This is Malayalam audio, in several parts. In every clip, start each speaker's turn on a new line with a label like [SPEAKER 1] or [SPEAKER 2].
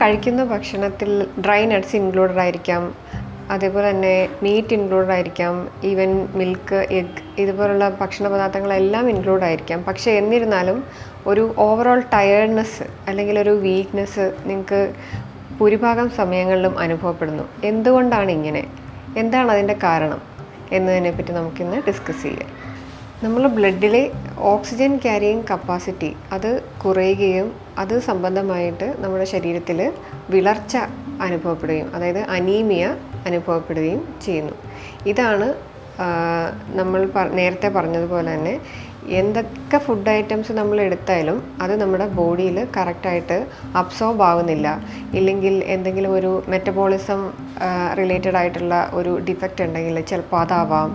[SPEAKER 1] കഴിക്കുന്ന ഭക്ഷണത്തിൽ ഡ്രൈ നട്ട്സ് ഇൻക്ലൂഡഡ് ആയിരിക്കാം. അതേപോലെ തന്നെ മീറ്റ് ഇൻക്ലൂഡഡ് ആയിരിക്കാം. ഈവൻ മിൽക്ക് എഗ് ഇതുപോലുള്ള ഭക്ഷണ പദാർത്ഥങ്ങളെല്ലാം ഇൻക്ലൂഡ് ആയിരിക്കാം. പക്ഷേ എന്നിരുന്നാലും ഒരു ഓവറോൾ ടയേർഡ്നെസ് അല്ലെങ്കിൽ ഒരു വീക്ക്നെസ് നിങ്ങൾക്ക് ഭൂരിഭാഗം സമയങ്ങളിലും അനുഭവപ്പെടുന്നു. എന്തുകൊണ്ടാണ് ഇങ്ങനെ? എന്താണ് അതിന്റെ കാരണം? എന്നതിനെപ്പറ്റി നമുക്കിന്ന് ഡിസ്കസ് ചെയ്യാം. നമ്മൾ ബ്ലഡിലെ ഓക്സിജൻ ക്യാരിയിങ് കപ്പാസിറ്റി അത് കുറയുകയും അത് സംബന്ധമായിട്ട് നമ്മുടെ ശരീരത്തിൽ വിളർച്ച അനുഭവപ്പെടുകയും അതായത് അനീമിയ അനുഭവപ്പെടുകയും ചെയ്യുന്നു. ഇതാണ് നമ്മൾ നേരത്തെ പറഞ്ഞതുപോലെ തന്നെ എന്തൊക്കെ ഫുഡ് ഐറ്റംസ് നമ്മൾ എടുത്താലും അത് നമ്മുടെ ബോഡിയിൽ കറക്റ്റായിട്ട് അബ്സോർബ് ആകുന്നില്ല ഇല്ലെങ്കിൽ എന്തെങ്കിലും ഒരു മെറ്റബോളിസം റിലേറ്റഡ് ആയിട്ടുള്ള ഒരു ഡിഫക്റ്റ് ഉണ്ടെങ്കിൽ ചിലപ്പോൾ അതാവാം.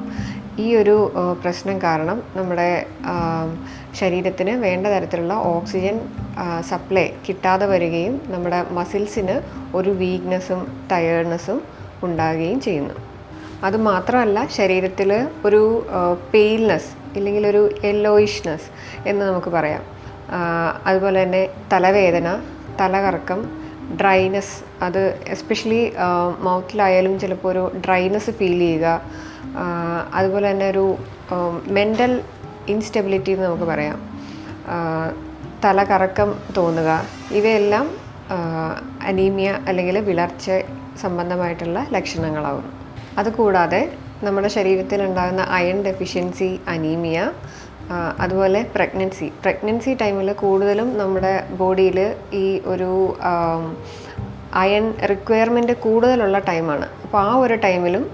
[SPEAKER 1] ഈ ഒരു പ്രശ്നം കാരണം നമ്മുടെ ശരീരത്തിന് വേണ്ട തരത്തിലുള്ള ഓക്സിജൻ സപ്ലൈ കിട്ടാതെ വരികയും നമ്മുടെ മസിൽസിന് ഒരു വീക്ക്നെസ്സും ടയേർഡ്നെസ്സും ഉണ്ടാകുകയും ചെയ്യുന്നു. അതുമാത്രമല്ല ശരീരത്തിൽ ഒരു പെയിൽനെസ് ഇല്ലെങ്കിൽ ഒരു യെല്ലോയിഷ്നെസ് എന്ന് നമുക്ക് പറയാം. അതുപോലെ തന്നെ തലവേദന തലകറക്കം ഡ്രൈനെസ് അത് എസ്പെഷ്യലി മൗത്തിലായാലും ചിലപ്പോൾ ഒരു ഡ്രൈനെസ് ഫീൽ ചെയ്യുക അതുപോലെ തന്നെ ഒരു മെന്റൽ ഇൻസ്റ്റെബിലിറ്റി എന്ന് നമുക്ക് പറയാം. തലകറക്കം തോന്നുക ഇവയെല്ലാം അനീമിയ അല്ലെങ്കിൽ വിളർച്ച സംബന്ധമായിട്ടുള്ള ലക്ഷണങ്ങളാവും. അതുകൂടാതെ നമ്മുടെ ശരീരത്തിൽ ഉണ്ടാകുന്ന അയൺ ഡെഫിഷ്യൻസി അനീമിയ അതുപോലെ പ്രഗ്നൻസി പ്രഗ്നൻസി ടൈമിൽ കൂടുതലും നമ്മുടെ ബോഡിയിൽ ഈ ഒരു അയൺ റിക്വയർമെന്റ് കൂടുതലുള്ള ടൈമാണ് അപ്പോൾ ആ ഒരു ടൈമിലും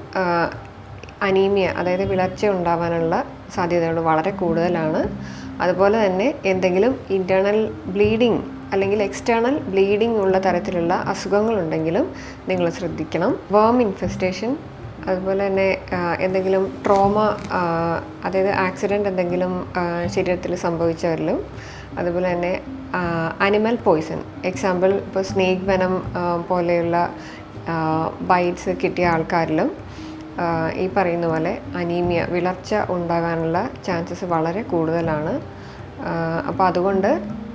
[SPEAKER 1] അനീമിയ അതായത് വിളർച്ച ഉണ്ടാവാനുള്ള സാധ്യതകൾ വളരെ കൂടുതലാണ്. അതുപോലെ തന്നെ എന്തെങ്കിലും ഇന്റേർണൽ ബ്ലീഡിങ് അല്ലെങ്കിൽ എക്സ്റ്റേണൽ ബ്ലീഡിംഗ് ഉള്ള തരത്തിലുള്ള അസുഖങ്ങളുണ്ടെങ്കിലും നിങ്ങൾ ശ്രദ്ധിക്കണം. വേം ഇൻഫെസ്റ്റേഷൻ അതുപോലെ തന്നെ എന്തെങ്കിലും ട്രോമ അതായത് ആക്സിഡന്റ് എന്തെങ്കിലും ശരീരത്തിൽ സംഭവിച്ചവരിലും അതുപോലെ തന്നെ അനിമൽ പോയ്സൺ എക്സാമ്പിൾ ഇപ്പോൾ സ്നേക്ക് വനം പോലെയുള്ള ബൈറ്റ്സ് കിട്ടിയ ആൾക്കാരിലും ഈ പറയുന്ന പോലെ അനീമിയ വിളർച്ച ഉണ്ടാകാനുള്ള ചാൻസസ് വളരെ കൂടുതലാണ്. അപ്പോൾ അതുകൊണ്ട്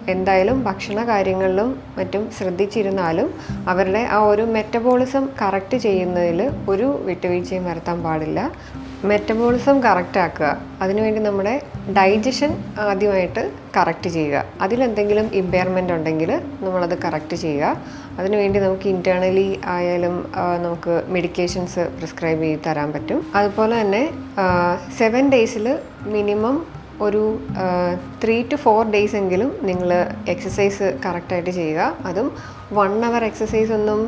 [SPEAKER 1] എന്തായാലും ഭക്ഷണ കാര്യങ്ങളിലും മറ്റും ശ്രദ്ധിച്ചിരുന്നാലും അവരുടെ ആ ഒരു മെറ്റബോളിസം കറക്റ്റ് ചെയ്യുന്നതിൽ ഒരു വിട്ടുവീഴ്ചയും വരുത്താൻ പാടില്ല. മെറ്റബോളിസം കറക്റ്റ് ആക്കുക. അതിനുവേണ്ടി നമ്മുടെ ഡൈജഷൻ ആദ്യമായിട്ട് കറക്റ്റ് ചെയ്യുക. അതിലെന്തെങ്കിലും ഇമ്പയർമെന്റ് ഉണ്ടെങ്കിൽ നമ്മളത് കറക്റ്റ് ചെയ്യുക. അതിനുവേണ്ടി നമുക്ക് ഇന്റേർണലി ആയാലും നമുക്ക് മെഡിക്കേഷൻസ് പ്രിസ്ക്രൈബ് ചെയ്ത് തരാൻ പറ്റും. അതുപോലെ തന്നെ സെവൻ ഡേയ്സിൽ മിനിമം ഒരു ത്രീ ടു ഫോർ ഡേയ്സ് എങ്കിലും നിങ്ങൾ എക്സസൈസ് കറക്റ്റായിട്ട് ചെയ്യുക. അതും വൺ അവർ എക്സസൈസ് ഒന്നും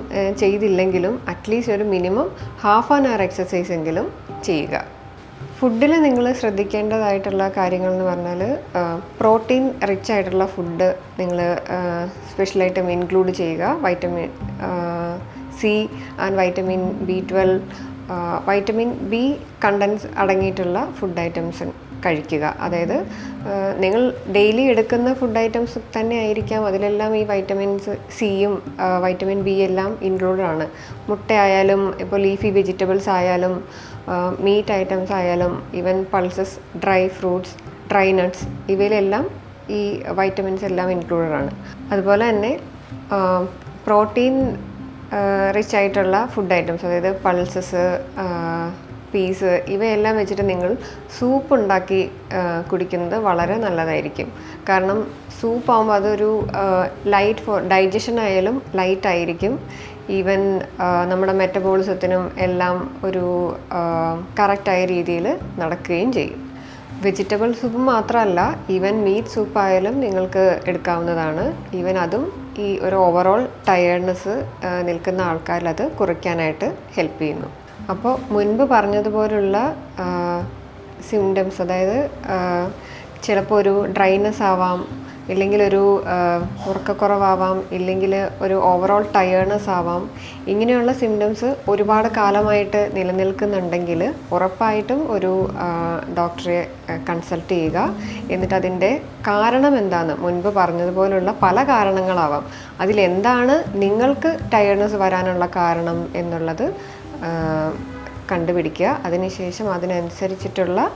[SPEAKER 1] ചെയ്തില്ലെങ്കിലും അറ്റ്ലീസ്റ്റ് ഒരു minimum half an hour exercise എങ്കിലും ചെയ്യുക. ഫുഡിൽ നിങ്ങൾ ശ്രദ്ധിക്കേണ്ടതായിട്ടുള്ള കാര്യങ്ങൾ എന്ന് പറഞ്ഞാൽ പ്രോട്ടീൻ റിച്ച് ആയിട്ടുള്ള ഫുഡ് നിങ്ങൾ സ്പെഷ്യലായിട്ടും ഇൻക്ലൂഡ് ചെയ്യുക. Vitamin C and vitamin B twelve vitamin B contents അടങ്ങിയിട്ടുള്ള ഫുഡ് ഐറ്റംസ് കഴിക്കുക. അതായത് നിങ്ങൾ ഡെയിലി എടുക്കുന്ന ഫുഡ് ഐറ്റംസ് തന്നെ ആയിരിക്കാം. അതിലെല്ലാം ഈ വൈറ്റമിൻസ് സിയും വൈറ്റമിൻ ബി എല്ലാം ഇൻക്ലൂഡഡ് ആണ്. മുട്ടയായാലും ഇപ്പോൾ ലീഫി വെജിറ്റബിൾസ് ആയാലും മീറ്റ് ഐറ്റംസ് ആയാലും even pulses dry fruits dry nuts ഇവയിലെല്ലാം ഈ വൈറ്റമിൻസ് എല്ലാം ഇൻക്ലൂഡഡ് ആണ്. അതുപോലെ തന്നെ പ്രോട്ടീൻ റിച്ച് ആയിട്ടുള്ള ഫുഡ് ഐറ്റംസ് അതായത് പൾസസ് പീസ് ഇവയെല്ലാം വെച്ചിട്ട് നിങ്ങൾ സൂപ്പ് ഉണ്ടാക്കി കുടിക്കുന്നത് വളരെ നല്ലതായിരിക്കും. കാരണം സൂപ്പ് ആകുമ്പോൾ അതൊരു ലൈറ്റ് ഫോർ ഡൈജഷൻ ആയാലും ലൈറ്റ് ആയിരിക്കും. ഈവൻ നമ്മുടെ മെറ്റബോളിസത്തിനും എല്ലാം ഒരു കറക്റ്റായ രീതിയിൽ നടക്കുകയും ചെയ്യും. വെജിറ്റബിൾ സൂപ്പ് മാത്രമല്ല ഈവൻ മീറ്റ് സൂപ്പ് ആയാലും നിങ്ങൾക്ക് എടുക്കാവുന്നതാണ്. ഈവൻ അതും ഈ ഒരു ഓവറോൾ ടയേർഡ്നെസ് നിൽക്കുന്ന ആൾക്കാരിൽ അത് കുറയ്ക്കാനായിട്ട് ഹെൽപ്പ് ചെയ്യുന്നു. അപ്പോൾ മുൻപ് പറഞ്ഞതുപോലുള്ള സിംറ്റംസ് അതായത് ചിലപ്പോൾ ഒരു ഡ്രൈനസ് ആവാം ഇല്ലെങ്കിൽ ഒരു ഉറക്കക്കുറവാവാം ഇല്ലെങ്കിൽ ഒരു ഓവറോൾ ടയേർഡ്നെസ് ആവാം ഇങ്ങനെയുള്ള സിംറ്റംസ് ഒരുപാട് കാലമായിട്ട് നിലനിൽക്കുന്നുണ്ടെങ്കിൽ ഉറപ്പായിട്ടും ഒരു ഡോക്ടറെ കൺസൾട്ട് ചെയ്യുക. എന്നിട്ട് അതിന്റെ കാരണം എന്താണ്? മുൻപ് പറഞ്ഞതുപോലുള്ള പല കാരണങ്ങളാവാം. അതിലെന്താണ് നിങ്ങൾക്ക് ടയേർഡ്നെസ് വരാനുള്ള കാരണം എന്നുള്ളത് കണ്ടുപിടിക്കുക. അതിനുശേഷം അതിനനുസരിച്ചിട്ടുള്ള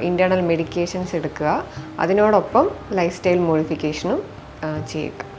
[SPEAKER 1] ഇന്റേർണൽ മെഡിക്കേഷൻസ് എടുക്കുക. അതിനോടൊപ്പം ലൈഫ് സ്റ്റൈൽ മോഡിഫിക്കേഷനും ചെയ്യുക.